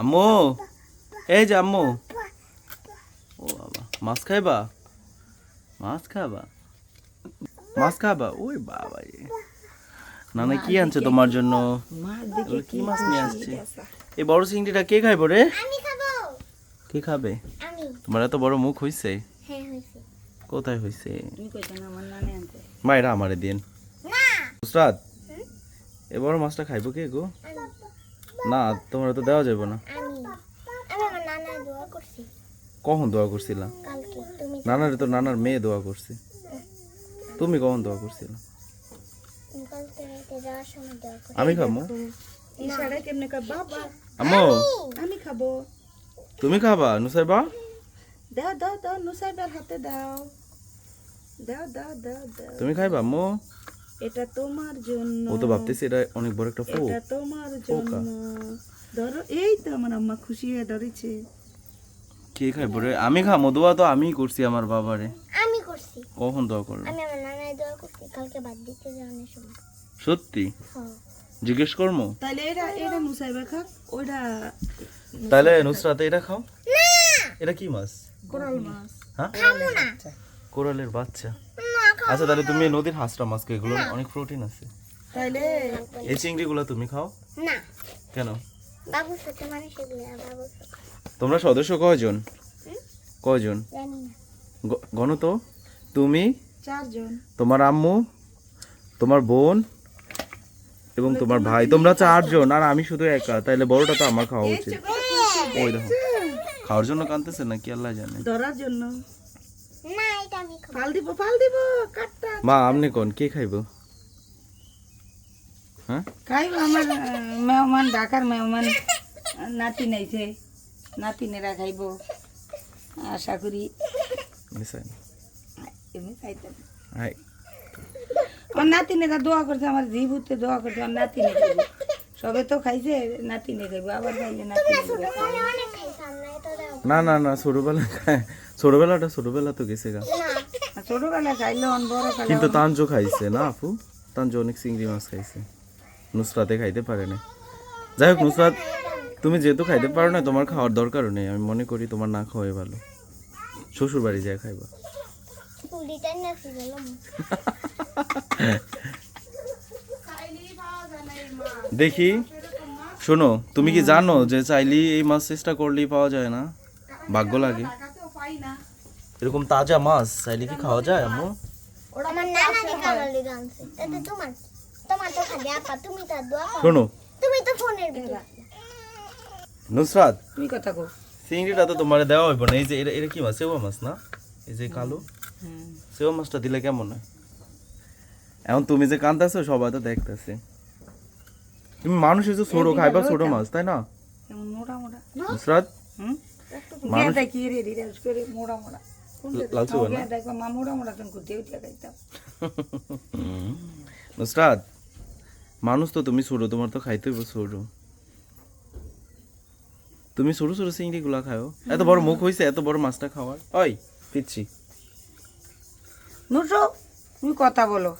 আম্মু। এই যে আম্মু। ও বাবা মাছ খাইবা? মাছ খাবা? মাছ খাবা? ওই বাবা রে। নানা কি আনছে তোমার জন্য? কি মাছ নিয়ে আসছে? এই বড় চিংড়িটা কে খাইবো রে? কে খাবে? তোমার এত বড় মুখ হইছে? হ্যাঁ হয়েছে কোথায় হইছে? না আমার দিন না। নুসরাত এ বড় মাছটা খাইবো কে গো? না তোমার তো দেওয়া যাবে না। আমি আমি আমার নানা দোয়া করছি। কখন দোয়া করছিলা? নানার তো নানার মেয়ে দোয়া করছে। তুমি কখন দোয়া করছিলা? কালকে রাতে যাওয়ার সময় দোয়া করছি। আমি খাব। ইশারা কেমনে কয় বাবা। আম্মু। আমি খাব। তুমি খাবা নুসাইবা? দাও দাও দাও নুসাইবার হাতে দাও দাও দাও দাও। তুমি খাইবা আম্মু? এটা তোমার জন্য। ও তো ভাবতেছি এটা অনেক বড় একটা ফোক। এটা তোমার জন্য। ধরো এই তো আমার আম্মা খুশি হয়ে ধরেছে। কে রে আমি খামো দোয়া তো আমিই করছি আমার বাবারে। আমি করছি। কখন দোয়া করল আমি আমার নানার দোয়া করছি কালকে বাদ দিতে যাওয়ার সময়। সত্যি? হ্যাঁ। জিজ্ঞেস করব তাহলে এটা এটা খাক ওইটা তাহলে নুসরাতে এটা খাও? এটা কি মাছ? কোরাল মাছ। হ্যাঁ? খাব না। কোরালের বাচ্চা। না আচ্ছা তাহলে তুমি নদীর হাঁসটা মাছ খাও এগুলো অনেক প্রোটিন আছে। তাইলে এই চিংড়িগুলো তুমি খাও। না। কেন? এগুলো বাবুর সাথে তোমরা সদস্য কয়জন? কয়জন? জানি গণ তো তুমি? চারজন। তোমার আম্মু? তোমার বোন? এবং তোমার ভাই? তোমরা চারজন আর আমি শুধু একা। তাইলে বড়টা তো আমার খাওয়া উচিত। ওই দেখো। খাওয়ার জন্য কানতেছে না কি আল্লাহ জানে। ধরার জন্য। না এটা আমি খাব। ফাল দিব ফাল দিব কাটটা। মা আপনি কোন? কে খাইবো? হ্যাঁ? খাইব আমার মেহমান ঢাকার মেহমান নাতি নাইছে। নাতিনেরা খাইব আশা করি। এমনি খাইতাম হাই আমার নাতিনেরা দোয়া করছে আমার জিভুতে দোয়া করছে আমার নাতিনে খাইব। সবে তো খাইছে নাতিনে খাইব আবার খাইলে নাতিনে খাইব আমি অনেক খাইছিলাম না এটা দাও না না না ছোটবেলা খায়। ছোটবেলাটা ছোটবেলা তো গেছে গা। ছোটবেলা খাইলে অন বড় খাইলে কিন্তু তানজো খাইছে না আপু? তানজো অনেক চিংড়ি মাছ খাইছে। নুসরাতে খাইতে পারে না যাই হোক নুসরাত তুমি যেহেতু খাইতে পারো না তোমার খাওয়ার দরকারও নেই। আমি মনে করি তোমার না খাওয়াই ভালো। শ্বশুর বাড়ি যায় খাইবা। দেখি। শোনো তুমি কি জানো যে চাইলেই এই মাছ চেষ্টা করলেই পাওয়া যায় না? ভাগ্য লাগে। এরকম তাজা মাছ চাইলে কি খাওয়া যায় আম্মু? শোনো। তুমি তো ফোনের নুসরাত তুমি কথা কো চিংড়িটা তো তোমার দেওয়া হইব না। এই যে এটা এটা কি মাছ? সেবা মাছ না? এই যে কালো? সেবা মাছটা দিলে কেমন হয়? এখন তুমি যে কান্দাছো সবাই তো দেখতেছে। তুমি মানুষ এসে ছোট খাইবা ছোট মাছ তাই না? নুসরাত? মানুষ- রে রিরাজ করে নুসরাত তো তুমি ছোট তোমার তো খাইতে ছোট তুমি ছোট ছোট চিংড়ি গুলা খাও। এত বড় মুখ হয়েছে এত বড় মাছটা খাওয়ার। ওই পিচ্ছি নুসো তুমি কথা বলো?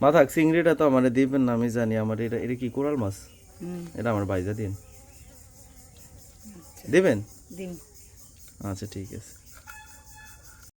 মাথা চিংড়িটা তো আমার দিবেন না আমি জানি। আমার এটা এটা কি কোরাল মাছ? এটা আমার বাইজা দিন দিবেন? দিন। আচ্ছা ঠিক আছে।